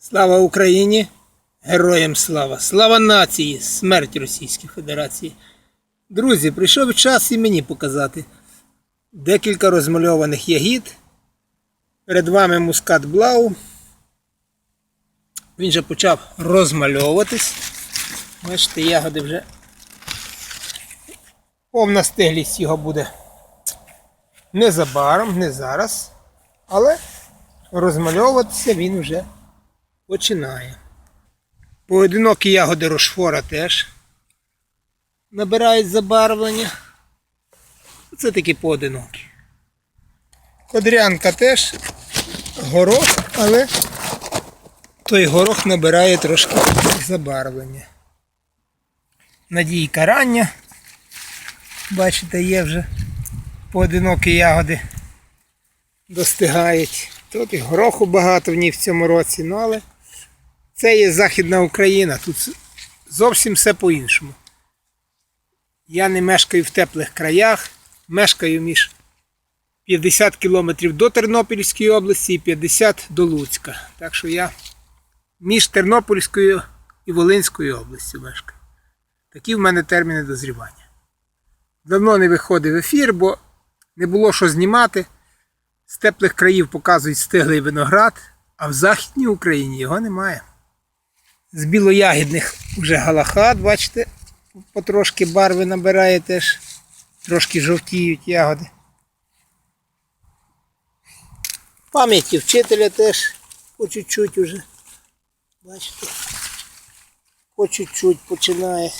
Слава Україні! Героям слава! Слава нації! Смерть Російській Федерації! Друзі, прийшов час і мені показати декілька розмальованих ягід. Перед вами мускат Блау. Він вже почав розмальовуватись. Бачите, ягоди вже повна стиглість його буде незабаром, не зараз. Але розмальовуватися він вже починає. Поодинокі ягоди рошфора теж набирають забарвлення. Це такі поодинокі. Кодрянка теж горох, але той горох набирає трошки забарвлення. Надійка рання. Бачите, є вже поодинокі ягоди достигають. Тут і гороху багато в ній в цьому році, ну але це є Західна Україна, тут зовсім все по-іншому. Я не мешкаю в теплих краях, мешкаю між 50 кілометрів до Тернопільської області і 50 до Луцька. Так що я між Тернопільською і Волинською областю мешкаю. Такі в мене терміни дозрівання. Давно не виходив ефір, бо не було що знімати. З теплих країв показують стиглий виноград, а в Західній Україні його немає. З білоягідних вже галахат, бачите, потрошки барви набирає теж, трошки жовтіють ягоди. Пам'яті вчителя теж по чуть-чуть уже. Бачите, по чуть-чуть починає.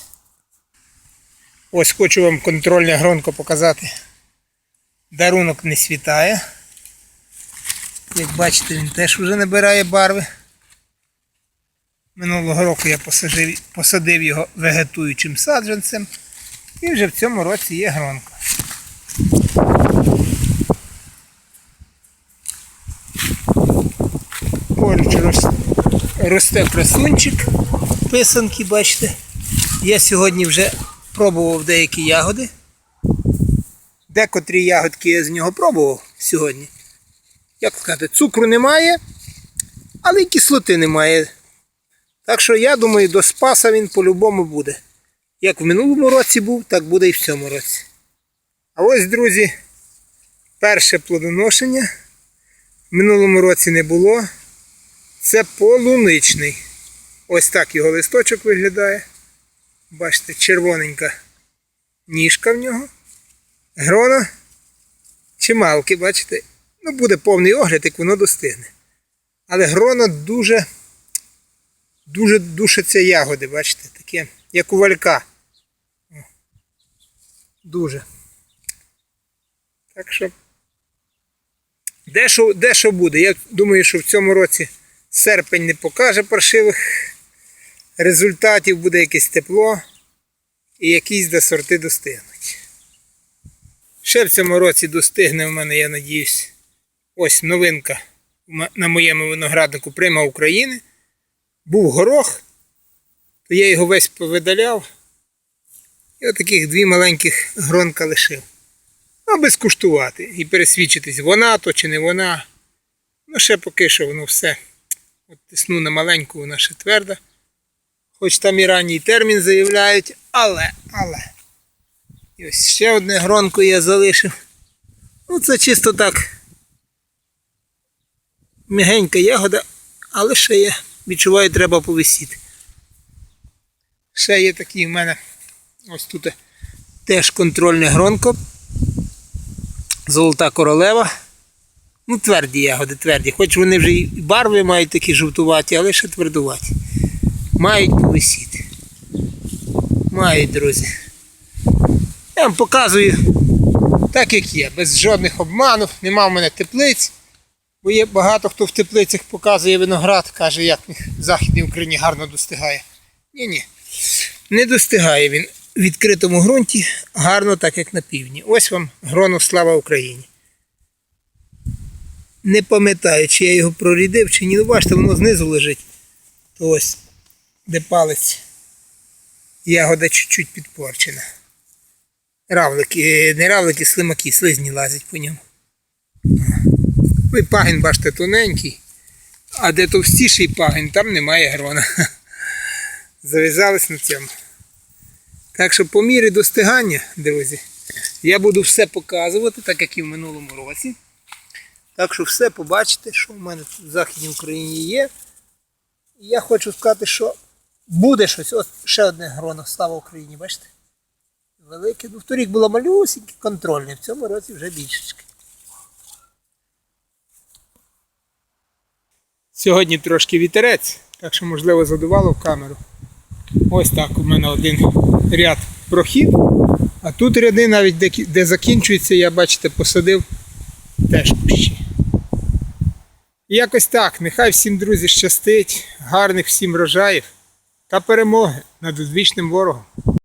Ось хочу вам контрольне гронко показати. Дарунок не світає. Як бачите, він теж вже набирає барви. Минулого року я посадив, посадив його вегетуючим саджанцем. І вже в цьому році є гронко. Поруч росте красунчик. Писанки, бачите. Я сьогодні вже пробував деякі ягоди. Декотрі ягодки я з нього пробував сьогодні. Як сказати, цукру немає, але й кислоти немає. Так що я думаю, до спаса він по-любому буде. Як в минулому році був, так буде і в цьому році. А ось, друзі, перше плодоношення. В минулому році не було. Це полуничний. Ось так його листочок виглядає. Бачите, червоненька ніжка в нього. Грона чималки, бачите? Ну, буде повний огляд, як воно достигне. Але грона дуже, дуже душаться ягоди, бачите, таке, як у валька. Дуже. Так що. Де що, де що буде? Я думаю, що в цьому році серпень не покаже паршивих результатів, буде якесь тепло і якісь до сорти достигнуть. Ще в цьому році достигне в мене, я надіюсь, ось новинка на моєму винограднику Прима України. Був горох, то я його весь повидаляв. І отаких дві маленьких гронка лишив. Аби скуштувати і пересвідчитись, вона то чи не вона. Ну, ще поки що воно все. От тисну на маленьку, вона ще тверда. Хоч там і ранній термін заявляють, але, але. І ось ще одне гронко я залишив. Ну, це чисто так. Мігенька ягода, але ще є. Відчуваю, треба повисіти. Ще є такий в мене ось тут теж контрольне гронко. Золота королева. Ну, тверді ягоди, тверді. Хоч вони вже і барви мають такі жовтуваті, але ще твердуваті. Мають повисіти. Мають, друзі. Я вам показую так, як є, без жодних обманів, нема в мене теплиць. Бо є багато хто в теплицях показує виноград, каже, як в Західній Україні гарно достигає. Ні-ні. Не достигає він в відкритому ґрунті гарно, так як на півдні. Ось вам гроно слава Україні. Не пам'ятаю, чи я його прорідив, чи ні. Ну, бачите, воно знизу лежить. То ось, де палець. Ягода чуть-чуть підпорчена. Равлики, не равлики, слимаки, слизні лазять по ньому. Ви пагін, бачите, тоненький, А де товстіший пагін, там немає грона. Зав'язались на цьому. Так що по мірі достигання, друзі, я буду все показувати, так як і в минулому році. Так що все побачите, що в мене в Західній Україні є. Я хочу сказати, що буде щось. От ще одне гроно слава Україні, бачите? Велике. Ну, вторік було малюсіньке, контрольне, в цьому році вже більшечки. Сьогодні трошки вітерець, так що, можливо, задувало в камеру. Ось так у мене один ряд прохід. А тут ряди, навіть де, де закінчується, я бачите, посадив теж кущі. І якось так. Нехай всім друзі щастить, гарних всім врожаїв та перемоги над одвічним ворогом.